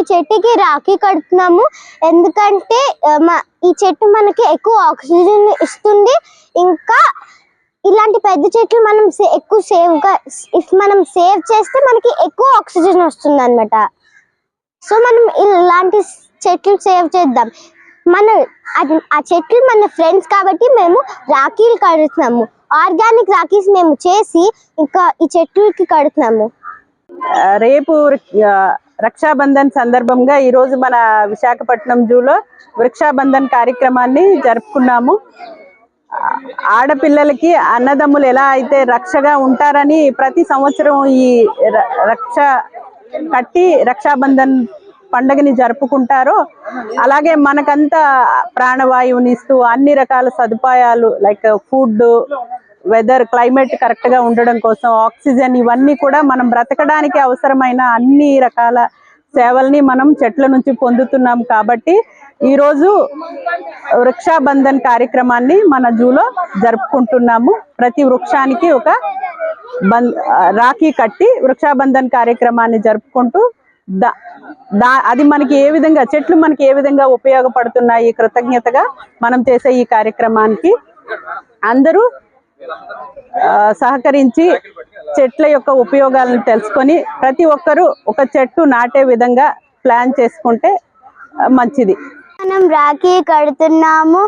ఈ చెట్టుకి రాఖీ కడుతున్నాము. ఎందుకంటే ఈ చెట్టు మనకి ఎక్కువ ఆక్సిజన్ ఇస్తుంది. ఇంకా ఇలాంటి పెద్ద చెట్లు మనం సే- ఎక్కువ సేవ్గా ఇఫ్ మనం సేవ్ చేస్తే మనకి ఎక్కువ ఆక్సిజన్ వస్తుంది అనమాట సో మనం ఇలాంటి చెట్లు సేవ్ చేద్దాం. మన అది ఆ చెట్లు మన ఫ్రెండ్స్ కాబట్టి మేము రాఖీలు కడుతున్నాము. ఆర్గానిక్ రాఖీస్ మేము చేసి ఇంకా ఈ చెట్లకి కడుతున్నాము. రేపు రక్షాబంధన్ సందర్భంగా ఈ రోజు మన విశాఖపట్నం జూలో వృక్షాబంధన్ కార్యక్రమాన్ని జరుపుకున్నాము. ఆడపిల్లలకి అన్నదమ్ములు ఎలా అయితే రక్షగా ఉంటారని ప్రతి సంవత్సరం ఈ ర- రక్ష కట్టి రక్షాబంధన్ పండుగని జరుపుకుంటారో అలాగే మనకంతా ప్రాణవాయువునిస్తూ అన్ని రకాల సదుపాయాలు లైక్ ఫుడ్ వెదర్ క్లైమేట్ కరెక్ట్గా ఉండడం కోసం ఆక్సిజన్ ఇవన్నీ కూడా మనం బ్రతకడానికి అవసరమైన అన్ని రకాల సేవల్ని మనం చెట్ల నుంచి పొందుతున్నాం కాబట్టి ఈ రోజు వృక్షాబంధన్ కార్యక్రమాన్ని మన జూలో జరుపుకుంటున్నాము. ప్రతి వృక్షానికి ఒక బం- రాఖీ కట్టి వృక్షాబంధన్ కార్యక్రమాన్ని జరుపుకుంటూ దా దా అది మనకి ఏ విధంగా చెట్లు మనకి ఏ విధంగా ఉపయోగపడుతున్నాయి కృతజ్ఞతగా మనం చేసే ఈ కార్యక్రమానికి అందరూ సహకరించి చెట్ల యొక్క ఉపయోగాలను తెలుసుకొని ప్రతి ఒక్కరూ ఒక చెట్టు నాటే విధంగా ప్లాన్ చేసుకుంటే మంచిది. మనం రాఖీ కడుతున్నాము.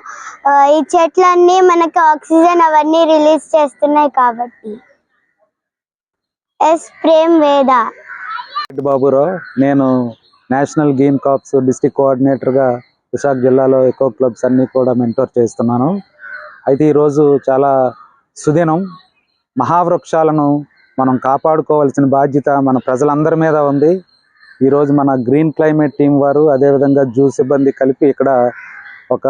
ఈ చెట్లన్నీ మనకి ఆక్సిజన్ అవన్నీ రిలీజ్ చేస్తున్నాయి కాబట్టి. ఎస్ ప్రేమ్ వేద. బాబురావు నేను నేషనల్ గేమ్ కాప్స్ డిస్టిక్ కోఆర్డినేటర్గా విశాఖ జిల్లాలో ఎకో క్లబ్స్ అన్నీ కూడా మెంటోర్ చేస్తున్నాను. అయితే ఈరోజు చాలా సుదినం మహావృక్షాలను మనం కాపాడుకోవాల్సిన బాధ్యత మన ప్రజలందరి మీద ఉంది. ఈరోజు మన గ్రీన్ క్లైమేట్ టీం వారు అదేవిధంగా జూ సిబ్బంది కలిపి ఇక్కడ ఒక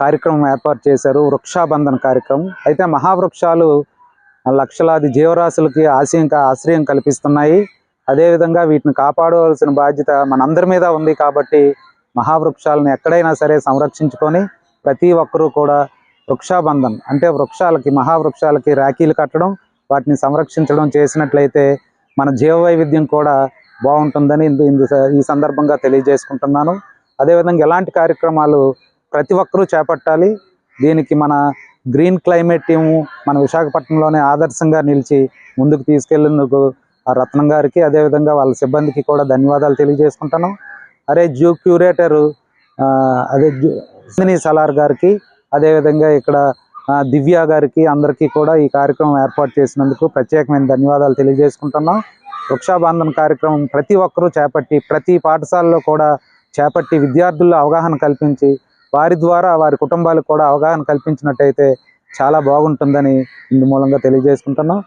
కార్యక్రమం ఏర్పాటు చేశారు వృక్షాబంధన కార్యక్రమం. అయితే మహావృక్షాలు లక్షలాది జీవరాశులకి ఆశయం ఆశ్రయం కల్పిస్తున్నాయి. అదేవిధంగా వీటిని కాపాడవలసిన బాధ్యత మనందరి మీద ఉంది కాబట్టి మహావృక్షాలను ఎక్కడైనా సరే సంరక్షించుకొని ప్రతి ఒక్కరూ కూడా వృక్షాబంధన్ అంటే వృక్షాలకి మహావృక్షాలకి రాఖీలు కట్టడం వాటిని సంరక్షించడం చేసినట్లయితే మన జీవ వైవిధ్యం కూడా బాగుంటుందని ఇందు ఈ సందర్భంగా తెలియజేసుకుంటున్నాను. అదేవిధంగా ఎలాంటి కార్యక్రమాలు ప్రతి ఒక్కరూ చేపట్టాలి? దీనికి మన గ్రీన్ క్లైమేట్ టీము మన విశాఖపట్నంలోనే ఆదర్శంగా నిలిచి ముందుకు తీసుకెళ్ళేందుకు ఆ రత్నం గారికి అదేవిధంగా వాళ్ళ సిబ్బందికి కూడా ధన్యవాదాలు తెలియజేసుకుంటాను అరే జూ క్యూరేటర్ అదే జూ సలార్ గారికి అదేవిధంగా ఇక్కడ దివ్య గారికి అందరికీ కూడా ఈ కార్యక్రమం ఏర్పాటు చేసినందుకు ప్రత్యేకమైన ధన్యవాదాలు తెలియజేసుకుంటున్నాం. వృక్షాబంధన కార్యక్రమం ప్రతి ఒక్కరూ చేపట్టి ప్రతి పాఠశాలలో కూడా చేపట్టి విద్యార్థుల్లో అవగాహన కల్పించి వారి ద్వారా వారి కుటుంబాలకు కూడా అవగాహన కల్పించినట్టయితే చాలా బాగుంటుందని ఇందు మూలంగా తెలియజేసుకుంటున్నాం.